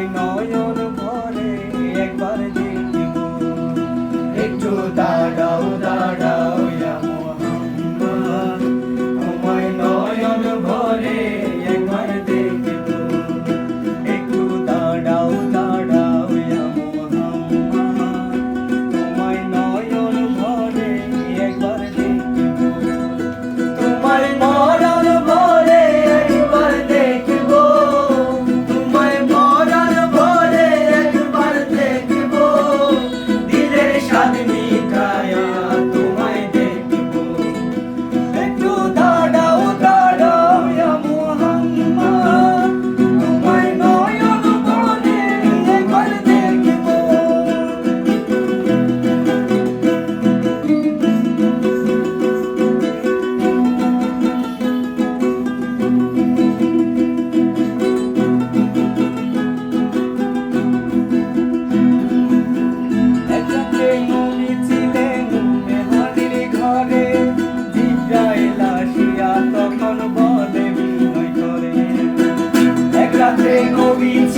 i nói nhớ Рикові